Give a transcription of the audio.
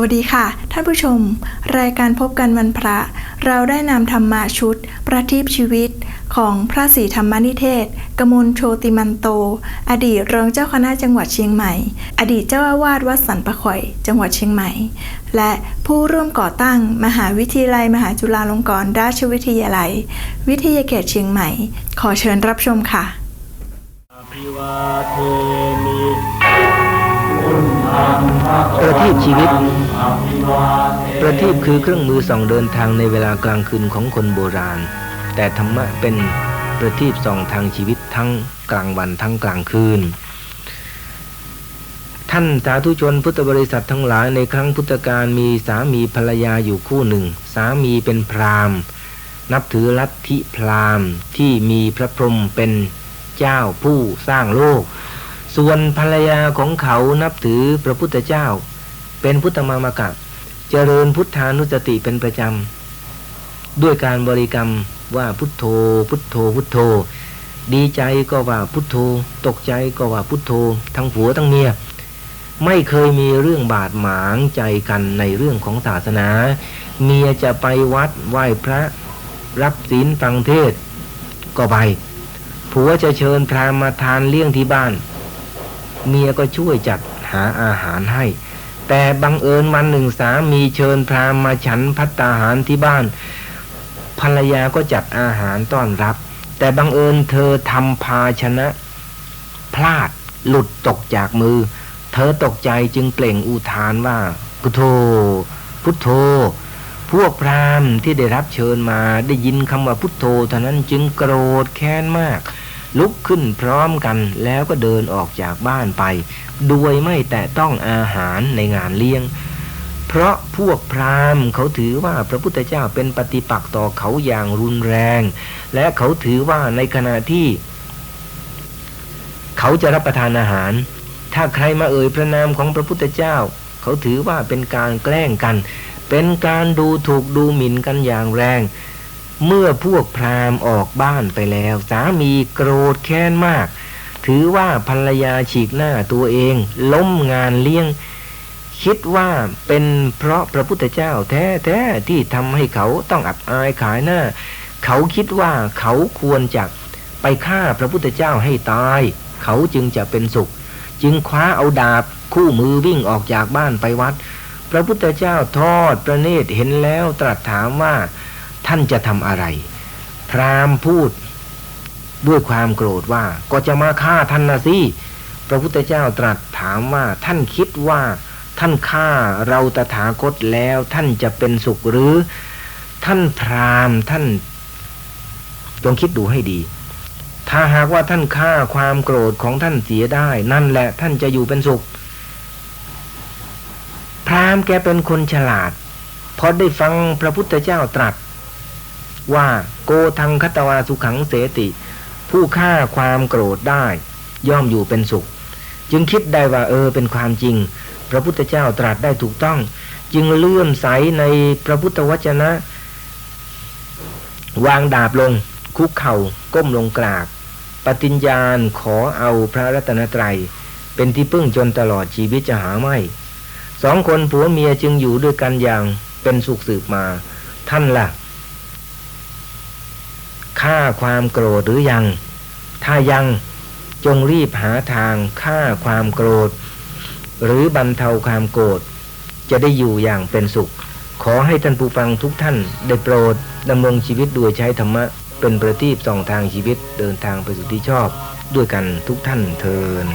วัสดีค่ะ ท่านผู้ชม รายการพบกันวันพระ เราได้นำธรรมาชุด ประทีปชีวิตของพระศรีธรรมนิเทศ กมลโชติมันโต อดีตรองเจ้าคณะจังหวัดเชียงใหม่ อดีตเจ้าอาวาสวัดสันปะข่อย จังหวัดเชียงใหม่ และผู้ร่วมก่อตั้งมหาวิทยาลัย มหาจุฬาลงกรณราชวิทยาลัย วิทยาเขตเชียงใหม่ ขอเชิญรับชมค่ะ อภิวาเทมิ ประทีปชีวิต ประทีปคือเครื่องมือส่องเดินทางในเวลากลางคืนของคนโบราณ แต่ธรรมะเป็นประทีปส่องทางชีวิตทั้งกลางวันทั้งกลางคืน ท่านสาธุชนพุทธบริษัททั้งหลายในครั้งพุทธกาลมีสามีภรรยาอยู่คู่หนึ่ง สามีเป็นพราหมณ์ นับถือลัทธิพราหมณ์ที่มีพระพรหมเป็นเจ้าผู้สร้างโลก ส่วนภรรยาของเขานับถือพระพุทธเจ้า เป็นพุทธมามกะ เจริญพุทธานุสติเป็นประจำ ด้วยการบริกรรมว่าพุทโธ พุทโธ พุทโธ ดีใจก็ว่าพุทโธ ตกใจก็ว่าพุทโธ ทั้งผัวทั้งเมีย ไม่เคยมีเรื่องบาดหมางใจกันในเรื่องของศาสนา เมียจะไปวัดไหว้พระ รับศีลฟังเทศ ก็ไป ผัวจะเชิญพรามาทานเลี้ยงที่บ้าน เมียก็ช่วยจัดหาอาหารให้ แต่บังเอิญวันหนึ่งสามีเชิญพราหมณ์มาฉันพัตตาหารที่บ้าน ภรรยาก็จัดอาหารต้อนรับ แต่บังเอิญเธอทำภาชนะ พลาดหลุดตกจากมือ เธอตกใจจึงเปล่งอุทานว่าพุทโธ พุทโธ พวกพราหมณ์ที่ได้รับเชิญมาได้ยินคำว่าพุทโธเท่านั้นจึงโกรธแค้นมาก ลุกขึ้นพร้อมกันแล้วก็เดินออกจากบ้านไป โดยไม่แตะต้องอาหารในงานเลี้ยง เพราะพวกพราหมณ์เขาถือว่าพระพุทธเจ้าเป็นปฏิปักษ์ต่อเขาอย่างรุนแรง และเขาถือว่าในขณะที่ เขาจะรับประทานอาหาร ถ้าใครมาเอ่ยพระนามของพระพุทธเจ้า เขาถือว่าเป็นการแกล้งกัน เป็นการดูถูกดูหมิ่นกันอย่างแรง เมื่อพวกพราหมณ์ออกบ้านไปแล้ว สามีโกรธแค้นมาก ถือว่าภรรยาฉีกหน้าตัวเอง ล้มงานเลี้ยง คิดว่าเป็นเพราะพระพุทธเจ้าแท้ๆที่ทำให้เขาต้องอับอายขายหน้า เขาคิดว่าเขาควรจะไปฆ่าพระพุทธเจ้าให้ตาย เขาจึงจะเป็นสุข จึงคว้าเอาดาบคู่มือวิ่งออกจากบ้านไปวัด พระพุทธเจ้าทอดพระเนตรเห็นแล้วตรัสถามว่า ท่านจะทำอะไร พราหมณ์พูดด้วยความโกรธว่าก็จะมาฆ่าท่านนะสิพระพุทธเจ้าตรัสถามว่าท่านคิดว่า ท่านฆ่าเราตถาคตแล้วท่านจะเป็นสุขหรือ ท่านพราหมณ์ท่านจงคิดดูให้ดี ถ้าหากว่าท่านฆ่าความโกรธของท่านเสียได้ นั่นแหละท่านจะอยู่เป็นสุข พราหมณ์แกเป็นคนฉลาดพอได้ฟังพระพุทธเจ้าตรัส ว่าโกทังคตวาสุขังเสติ ผู้ฆ่าความโกรธได้ ย่อมอยู่เป็นสุข จึงคิดได้ว่าเออเป็นความจริง พระพุทธเจ้าตรัสได้ถูกต้อง จึงเลื่อมใสในพระพุทธวจนะ วางดาบลง คุกเข่าก้มลงกราบ ปฏิญญาณขอเอาพระรัตนตรัย เป็นที่พึ่งจนตลอดชีวิตจะหาไม่สองคนผัวเมียจึงอยู่ด้วยกันอย่างเป็นสุขสืบมา ท่านล่ะ ฆ่าความโกรธหรือยัง ถ้ายังจงรีบหาทางฆ่าความโกรธ หรือบรรเทาความโกรธจะได้อยู่อย่างเป็นสุข ขอให้ท่านผู้ฟังทุกท่านได้โปรดดำรงชีวิตโดยใช้ธรรมะ เป็นประทีปส่องทางชีวิตเดินทางไปสู่ที่ชอบ ด้วยกันทุกท่านเทิน